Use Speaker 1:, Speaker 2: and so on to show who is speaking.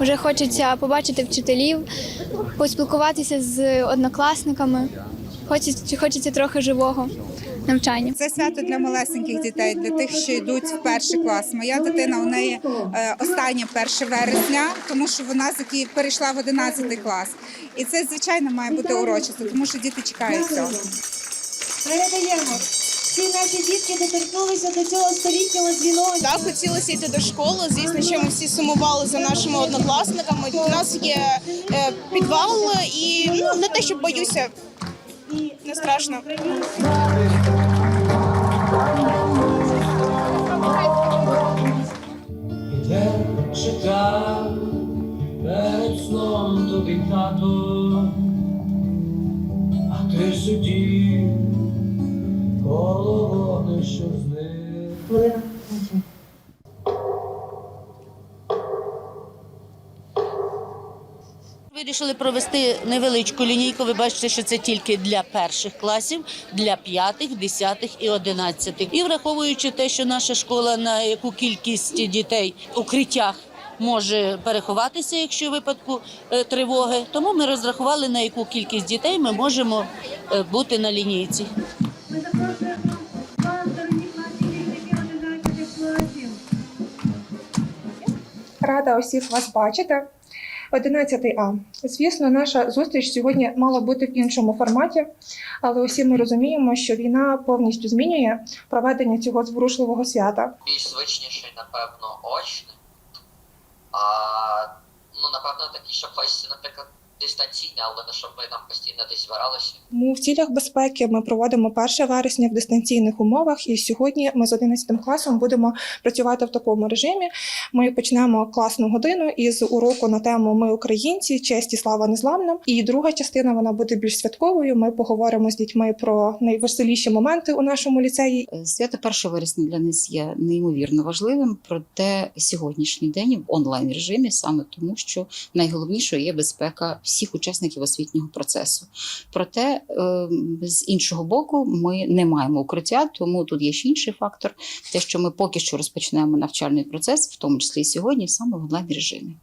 Speaker 1: Вже хочеться побачити вчителів, поспілкуватися з однокласниками. Хочеться, хочеться трохи живого навчання.
Speaker 2: Це свято для малесеньких дітей, для тих, що йдуть в перший клас. Моя дитина у неї е, останнє 1 вересня, тому що вона заки- перейшла в 11 клас. І це звичайно має бути урочисто, тому що діти чекають цього.
Speaker 3: Передаємо. Всі наші дітки доторкнулися до цього столітнього дзвіночка.
Speaker 4: Так, хотілося йти до школи. Звісно, що ми всі сумували за нашими однокласниками. У нас є е, підвал, і ну не те, що боюся, не страшно.
Speaker 5: Іде читав перед сном тобі тато, а ти сидів
Speaker 6: Вирішили провести невеличку лінійку. Ви бачите, що це тільки для перших класів, для п'ятих, десятих і одинадцятих. І враховуючи те, що наша школа на яку кількість дітей в укриттях може переховатися, якщо в випадку е, тривоги, тому ми розрахували на яку кількість дітей ми можемо е, бути на лінійці.
Speaker 3: Ми запрошуємо вас, дорогі класні 11 класів.
Speaker 7: Рада усіх вас бачити. 11 А. Звісно, наша зустріч сьогодні мала бути в іншому форматі, але усі ми розуміємо, що війна повністю змінює проведення цього зворушливого свята.
Speaker 8: більш звичніший, напевно, очний. А, ну, напевно, такі, що хочеться, наприклад, дистанційний, але не щоб ми там постійно десь збиралися.
Speaker 7: Тому в цілях безпеки ми проводимо 1 вересня в дистанційних умовах, і сьогодні ми з 11 класом будемо працювати в такому режимі. Ми почнемо класну годину із уроку на тему Ми українці, честь і слава незламним. І друга частина вона буде більш святковою. Ми поговоримо з дітьми про найвеселіші моменти у нашому ліцеї.
Speaker 9: Свято 1 вересня для нас є неймовірно важливим, проте сьогоднішній день в онлайн режимі саме тому, що найголовнішою є безпека всіх учасників освітнього процесу. Проте е, з іншого боку, ми не маємо укриття, тому тут є ще інший фактор: те, що ми поки що розпочнемо навчальний процес, в тому числі і сьогодні, саме в онлайн режимі.